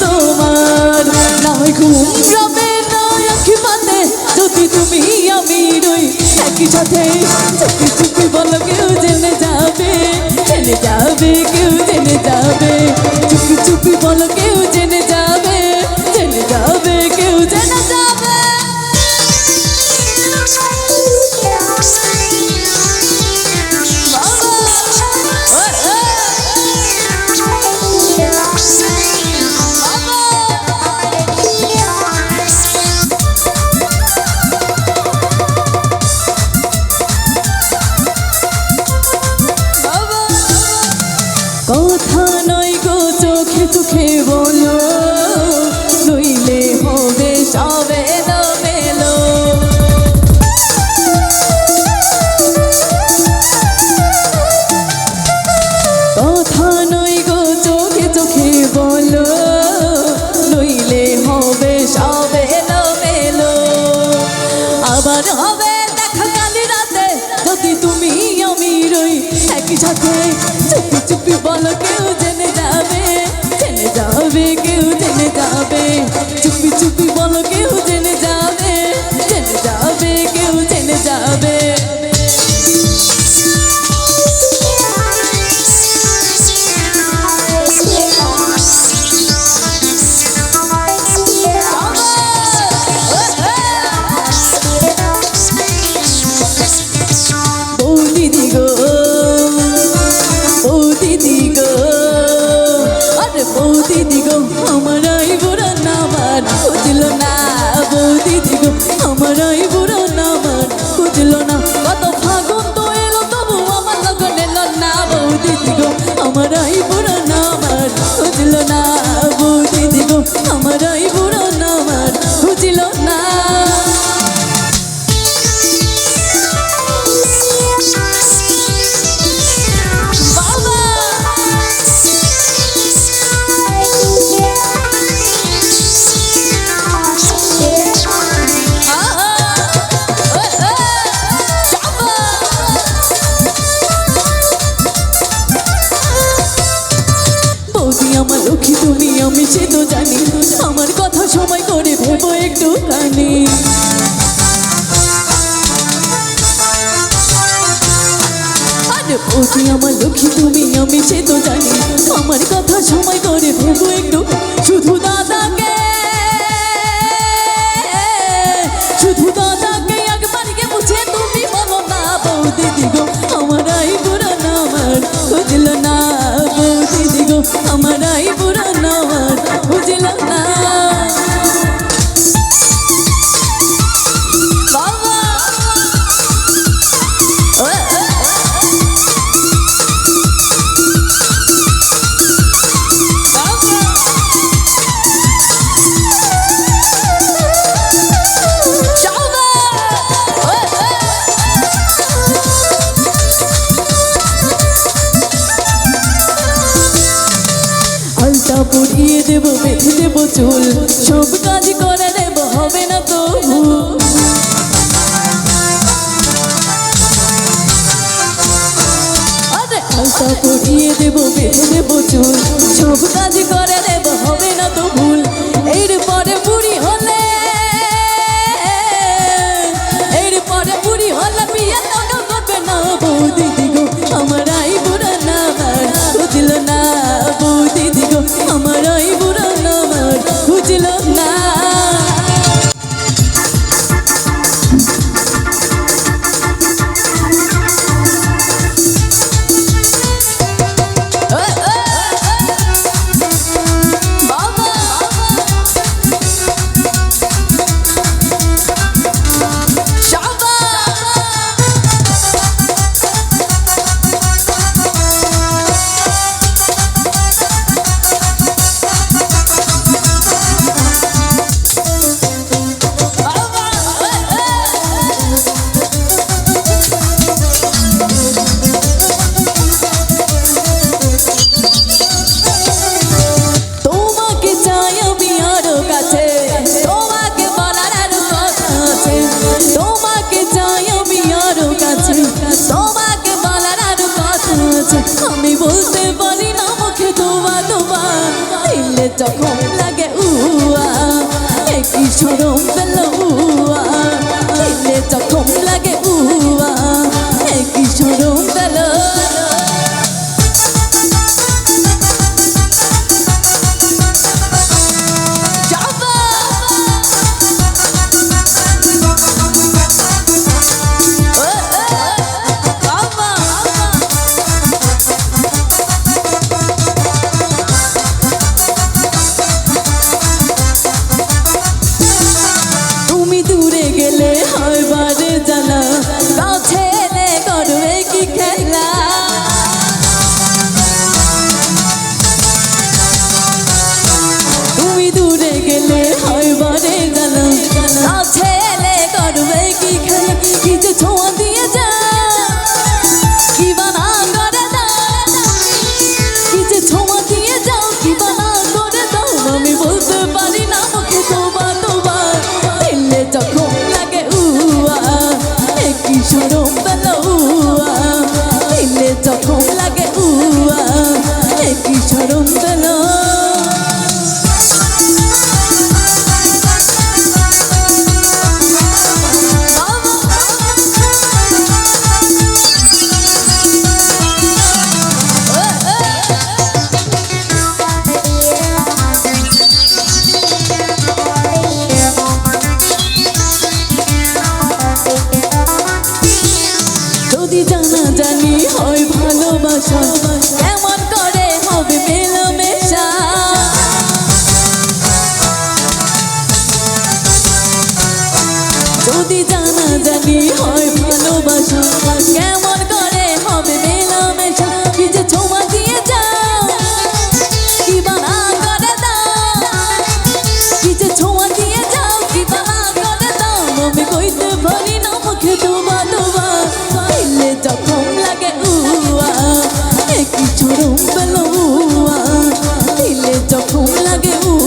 তোমার? না হয় ঘুম যাবে যদি তুমি আমি রই একই সাথে চুপি চুপি বলো কেউ জেনে যাবে যাবে, কেউ জেনে যাবে। চুপি চুপি বলো কেউ জেনে চোখে বলো, নইলে হবে সবে কথা নয় গো, চোখে হবে সবে মেলো। আবার হবে দেখা কালি রাতে, যদি তুমি আমি রই একই সাথে চুপি চুপি বলো কেউ জেনে যাবে চুপি চুপি বলো আমার এই আমার লক্ষ্মী তুমি, আমি সে তো জানি। আমার কথা সময় করে ভেবো একটু কানে ওটি আমার লক্ষ্মী তুমি, আমি সে তো জানি। আমার কথা সময় করে ভেবো একটু। শুধু পরিয়ে দেব, বেঁধে দেব চুল। সব কাজ করে দেব হবে না তো আলতা পরিয়ে দেব, বেঁধে দেব চুল। সব কাজ করে দেব বুঝতে পারি না মুখে ধোয়া ধোয়া। দিলে তখন লাগে উয়া একই সরম পেলাম কেমন করে হবে মেলামেশা? কি যে ছোঁয়া যাও, কি বানা করে না মুখে ডুবা ডুবা। পাইলে যখন লাগে উয়া কিছু রুম পেল উয়া দিলে লাগে উয়া